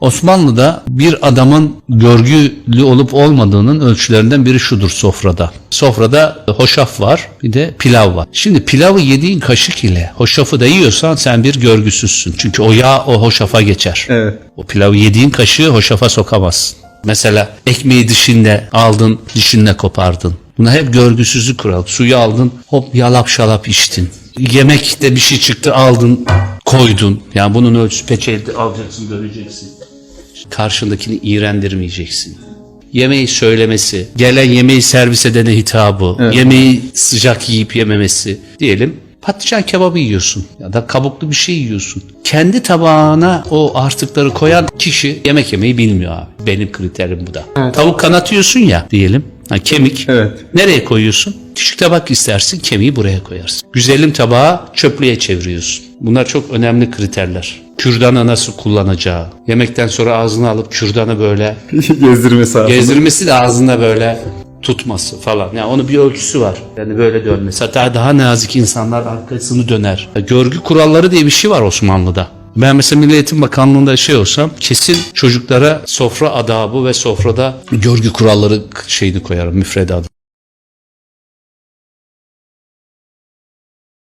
Osmanlı'da bir adamın görgülü olup olmadığının ölçülerinden biri şudur sofrada. Sofrada hoşaf var bir de pilav var. Şimdi pilavı yediğin kaşık ile hoşafı da yiyorsan sen bir görgüsüzsün. Çünkü o yağ o hoşafa geçer. Evet. O pilavı yediğin kaşığı hoşafa sokamazsın. Mesela ekmeği dişinde aldın, dişinle kopardın. Buna hep görgüsüzlük kural. Suyu aldın, hop yalap şalap içtin. Yemekte bir şey çıktı aldın, koydun. Yani bunun ölçüsü peçete alacaksın, göreceksin. Karşındakini iğrendirmeyeceksin. Yemeği söylemesi, gelen yemeği servis edene hitabı, yemeği sıcak yiyip yememesi diyelim. Patlıcan kebabı yiyorsun ya da kabuklu bir şey yiyorsun. Kendi tabağına o artıkları koyan kişi yemek yemeyi bilmiyor abi. Benim kriterim bu da. Tavuk kanat yiyorsun ya diyelim. Ha, kemik. Evet. Nereye koyuyorsun? Küçük tabak istersin, kemiği buraya koyarsın. Güzelim tabağı çöplüğe çeviriyorsun. Bunlar çok önemli kriterler. Kürdanı nasıl kullanacağı. Yemekten sonra ağzına alıp kürdanı böyle Gezdirmesi gezdirmesi de ağzında böyle tutması falan. Yani onun bir ölçüsü var. Yani böyle dönmesi. Hatta daha nazik insanlar arkasını döner. Görgü kuralları diye bir şey var Osmanlı'da. Ben mesela Milli Eğitim Bakanlığı'nda şey olsam kesin çocuklara sofra adabı ve sofrada görgü kuralları şeyini koyarım müfredatı.